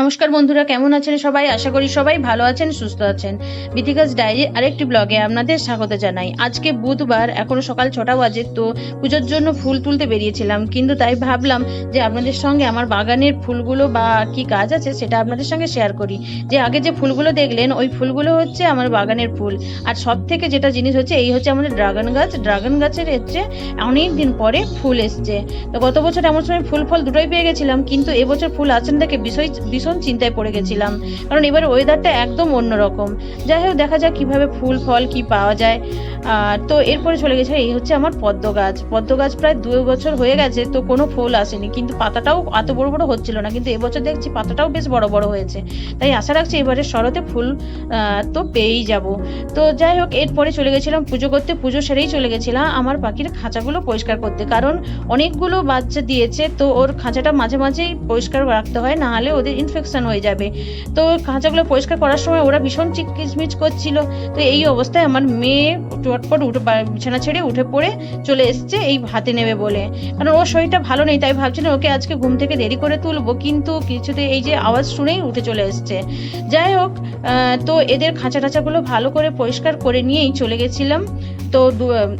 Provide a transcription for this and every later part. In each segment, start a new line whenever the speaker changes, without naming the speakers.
নমস্কার বন্ধুরা, কেমন আছেন সবাই? আশা করি সবাই ভালো আছেন, সুস্থ আছেন। বিথিকাস ডায়েরির আরেকটি ব্লগে আপনাদের স্বাগত জানাই। আজকে বুধবার, এখনও সকাল ছটা বাজে, তো পুজোর জন্য ফুল তুলতে বেরিয়েছিলাম। কিন্তু তাই ভাবলাম যে আপনাদের সঙ্গে আমার বাগানের ফুলগুলো বা কি কাজ আছে সেটা আপনাদের সঙ্গে শেয়ার করি। যে আগে যে ফুলগুলো দেখলেন, ওই ফুলগুলো হচ্ছে আমার বাগানের ফুল। আর সব থেকে যেটা জিনিস হচ্ছে, এই হচ্ছে আমাদের ড্রাগন গাছ। ড্রাগন গাছের হচ্ছে অনেক দিন পরে ফুল এসছে। তো গত বছর এমন সময় ফুল ফল দুটোই পেয়ে গেছিলাম, কিন্তু এবছর ফুল আছেন দেখে বিষয় ভীষণ চিন্তায় পড়ে গেছিলাম। কারণ এবার ওয়েদারটা একদম অন্যরকম। যাই হোক, দেখা যাক কীভাবে ফুল, ফল কি পাওয়া যায়। আর তো এরপরে চলে গেছে, এই হচ্ছে আমার পদ্ম গাছ। পদ্ম গাছ প্রায় দু বছর হয়ে গেছে, তো কোনো ফুল আসেনি। কিন্তু পাতাটাও এত বড় বড় হচ্ছিল না, কিন্তু এবছর দেখছি পাতাটাও বেশ বড় বড় হয়েছে। তাই আশা রাখছি এবারে শরতে ফুল তো পেয়েই যাব। তো যাই হোক, এরপরে চলে গেছিলাম পুজো করতে। পুজো সেরেই চলে গেছিলাম আমার পাখির খাঁচাগুলো পরিষ্কার করতে। কারণ অনেকগুলো বাচ্চা দিয়েছে, তো ওর খাঁচাটা মাঝে মাঝেই পরিষ্কার রাখতে হয়, না হলে ওদের ইনফেকশন হয়ে যাবে। তো খাঁচাগুলো পরিষ্কার করার সময় ওরা ভীষণ চিকিচমিচ করছিল। তো এই অবস্থায় আমার মেয়ে চটপট উঠে বিছানা ছেড়ে উঠে পড়ে চলে এসছে এই হাতে নেবে বলে। কারণ ওর শরীরটা ভালো নেই, তাই ভাবছিলাম ওকে আজকে ঘুম থেকে দেরি করে তুলবো। কিন্তু কিছুতে এই যে আওয়াজ শুনেই উঠে চলে এসছে। যাই হোক তো এদের খাঁচা টাচাগুলো ভালো করে পরিষ্কার করে নিয়েই চলে গেছিলাম। তো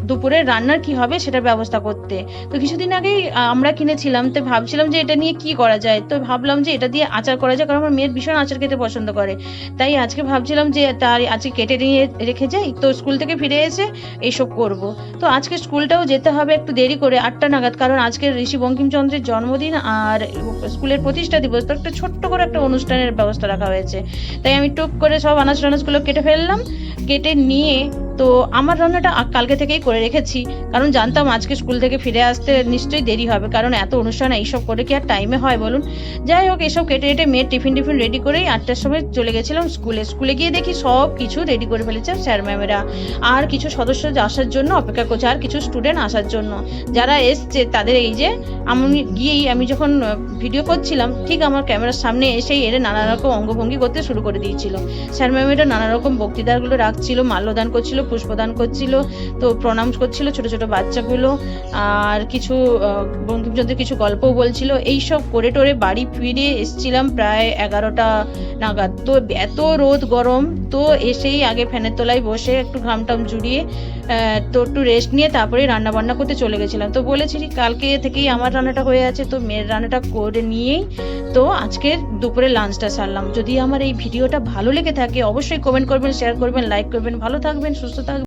দুপুরে রান্নার কি হবে সেটার ব্যবস্থা করতে। তো কিছুদিন আগেই আমরা কিনেছিলাম, তো ভাবছিলাম যে এটা নিয়ে কি করা যায়? তো ভাবলাম যে এটা দিয়ে আচার করা যায়, কারণ আমার মেয়ের ভীষণ আচার খেতে পছন্দ করে। তাই আজকে ভাবছিলাম যে তার আজকে কেটে নিয়ে রেখে যাই, তো স্কুল থেকে ফিরে এসে এইসব করব। তো আজকে স্কুলটাও যেতে হবে একটু দেরি করে, আটটা নাগাদ, কারণ আজকে ঋষি বঙ্কিমচন্দ্রের জন্মদিন আর স্কুলের প্রতিষ্ঠা দিবস, তো একটা ছোট্ট করে একটা অনুষ্ঠানের ব্যবস্থা রাখা হয়েছে। তাই আমি টুক করে সব আনাজ টানাজগুলো কেটে ফেললাম, কেটে নিয়ে তো আমার রান্নাটা কালকে থেকেই করে রেখেছি। কারণ জানতাম আজকে স্কুল থেকে ফিরে আসতে নিশ্চয়ই দেরি হবে। কারণ এত অনুষ্ঠান, এইসব করে কি আর টাইমে হয় বলুন? যাই হোক, এসব কেটে কেটে মেয়ের টিফিন টিফিন রেডি করেই আটটার সময় চলে গেছিলাম স্কুলে। স্কুলে গিয়ে দেখি সব কিছু রেডি করে ফেলেছে স্যার ম্যামেরা আর কিছু সদস্য আসার জন্য অপেক্ষা করছে, আর কিছু স্টুডেন্ট আসার জন্য। যারা এসছে, তাদের এই যে, আমি গিয়েই আমি যখন ভিডিও করছিলাম, ঠিক আমার ক্যামেরার সামনে এসেই এরা নানা রকম অঙ্গভঙ্গি করতে শুরু করে দিয়েছিল। স্যার ম্যামেরা নানা রকম বক্তৃতাগুলো রাখছিল, মাল্যদান করছিল পুষ্পদান করছিল, তো প্রণাম করছিল ছোট ছোট বাচ্চাগুলো। আর কিছু বঙ্কিমচন্দ্রের কিছু গল্পও বলছিল। এইসব করে টোরে বাড়ি ফিরে এসছিলাম প্রায় এগারোটা নাগাদ। তো এত রোদ গরম, তো এসেই আগে ফ্যানের তলায় বসে একটু ঘাম টাম জুড়িয়ে তো একটু রেস্ট নিয়ে তারপরে রান্না বান্না করতে চলে গেছিলাম। তো বলেছি কালকে থেকেই আমার রান্নাটা হয়ে আছে, তো মেয়ের রান্নাটা করে নিয়েই তো আজকে দুপুরে লাঞ্চটা সারলাম। যদি আমার এই ভিডিওটা ভালো লেগে থাকে, অবশ্যই কমেন্ট করবেন শেয়ার করবেন লাইক করবেন। ভালো থাকবেন, সুস্থ থাকবেন